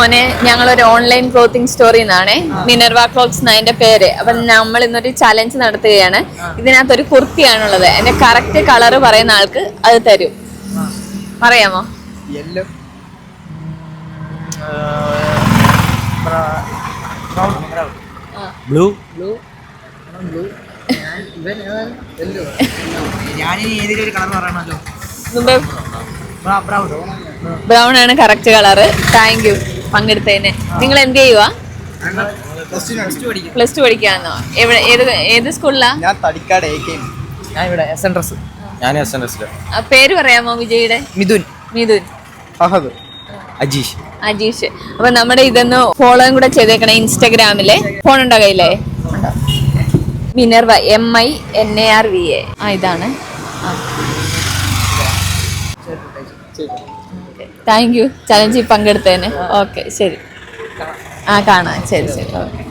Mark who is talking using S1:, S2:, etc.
S1: മോനെ ഞങ്ങളൊരു online clothing സ്റ്റോറിൽ നിന്നാണേ മിനർവ ക്ലോത്ത്സ് എന്നതിന്റെ പേര്. അപ്പൊ നമ്മൾ ഇന്നൊരു ചലഞ്ച് നടത്തുകയാണ്. ഇതിനകത്ത് ഒരു കുർത്തിയാണുള്ളത്. എന്റെ കറക്റ്റ് കളർ പറയുന്ന ആൾക്ക് അത് തരും. പറയാമോ?
S2: Yellow blue
S1: blue
S2: brown.
S1: Brown. ആണ് കറക്റ്റ് കളറ് താങ്ക് യു പങ്കെടുത്തതിന്. നിങ്ങൾ എന്ത് ചെയ്യുക പ്ലസ് ടു പഠിക്കാന്നോ? എവിടെ ഏത് ഏത് സ്കൂളിലാ?
S2: ഞാൻ തടിക്കാട് എ കെ ഞാൻ ഇവിടെ എസ് എൻ
S3: ഞാൻ എസ് എൻ
S1: പേര് പറയാമോ വിജയുടെ?
S2: മിഥുൻ.
S1: മിഥുൻ.
S2: ഫഹദ്.
S3: അജീഷ്.
S1: അജീഷ്. അപ്പൊ നമ്മുടെ ഇതൊന്ന് ഫോളോയും കൂടെ ചെയ്തേക്കണേ ഇൻസ്റ്റാഗ്രാമിൽ. ഫോൺ ഉണ്ടോ കയ്യിലേ? Minerva M I N A R V A ആ ഇതാണ്. താങ്ക് യു ചലഞ്ചിൽ പങ്കെടുത്തതിന്. ഓക്കെ ശരി. ആ കാണാം. ശരി ശരി. ഓക്കെ.